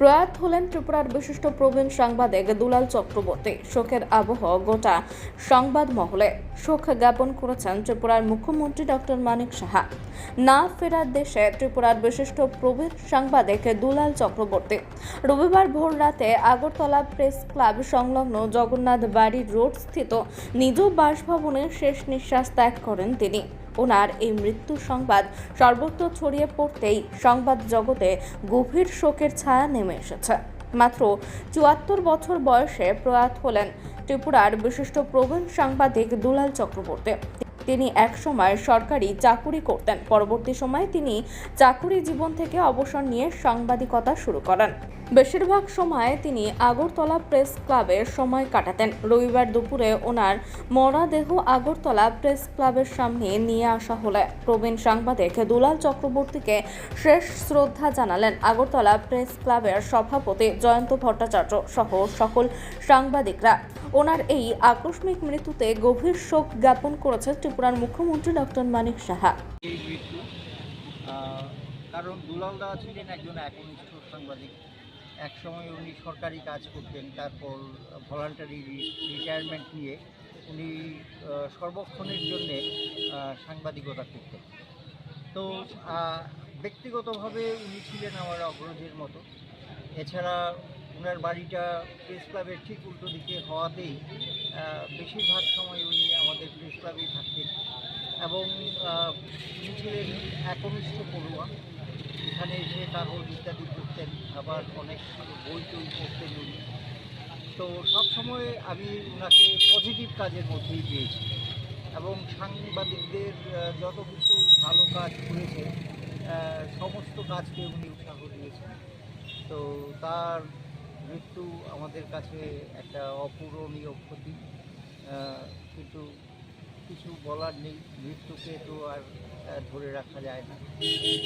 প্রয়াত হলেন ত্রিপুরার বিশিষ্ট প্রবীণ সাংবাদিক দুলাল চক্রবর্তী। শোকের আবহ গোটা সংবাদ মহলে শোক জ্ঞাপন করেছেন ত্রিপুরার মুখ্যমন্ত্রী ডক্টর মানিক সাহা। না ফেরার দেশে ত্রিপুরার বিশিষ্ট প্রবীণ সাংবাদিক দুলাল চক্রবর্তী। রবিবার ভোর রাতে আগরতলা প্রেস ক্লাব সংলগ্ন জগন্নাথ বাড়ি রোড স্থিত নিজ বাসভবনে শেষ নিঃশ্বাস ত্যাগ করেন তিনি। ওনার এই মৃত্যু সংবাদ সর্বত্র ছড়িয়ে পড়তেই সংবাদ জগতে গভীর শোকের ছায়া নেমে এসেছে। মাত্র চুয়াত্তর বছর বয়সে প্রয়াত হলেন ত্রিপুরার বিশিষ্ট প্রবীণ সাংবাদিক দুলাল চক্রবর্তী। তিনি একসময় সরকারি চাকুরি করতেন, পরবর্তী সময়ে তিনি চাকুরি জীবন থেকে অবসর নিয়ে সাংবাদিকতা শুরু করেন। বেশিরভাগ সময় তিনি আগরতলা প্রেস ক্লাবে সময় কাটাতেন। রবিবার দুপুরে ওনার মরদেহ আগরতলা প্রেস ক্লাবের সামনে নিয়ে আসা হলে প্রবীণ সাংবাদিক দুলাল চক্রবর্তীকে শেষ শ্রদ্ধা জানালেন আগরতলা প্রেস ক্লাবের সভাপতি জয়ন্ত ভট্টাচার্য সহ সকল সাংবাদিকরা। ওনার এই আকস্মিক মৃত্যুতে গভীর শোক জ্ঞাপন করেছে ত্রিপুরার মুখ্যমন্ত্রী ডক্টর মানিক সাহা। কারণ দুলাল ছিলেন একজন একনিষ্ঠ সাংবাদিক। একসময় উনি সরকারি কাজ করতেন, তারপর ভলান্টারি রিটায়ারমেন্ট নিয়ে উনি সর্বক্ষণের জন্যে সাংবাদিকতা করতেন। তো ব্যক্তিগতভাবে উনি ছিলেন আমার অগ্রজের মতো। এছাড়া ওনার বাড়িটা প্রেস ক্লাবের ঠিক উল্টো দিকে হওয়াতেই বেশিরভাগ সময় উনি আমাদের প্রেস ক্লাবেই থাকতেন এবং উনি ছিলেন একনিষ্ঠ পড়ুয়া। এখানে এসে ইত্যাদি পড়তেন আবার অনেক বই টই করতে উনি তো সবসময় আমি ওনাকে পজিটিভ কাজের মধ্যেই পেয়েছি এবং সাংবাদিকদের যত কিছু ভালো কাজ করেছে সমস্ত কাজকে উনি উৎসাহ দিয়েছেন। তো তার মৃত্যু আমাদের কাছে একটা অপূরণীয় ক্ষতি। কিন্তু কিছু বলার নেই, মৃত্যুকে তো আর ধরে রাখা যায় না। তো এই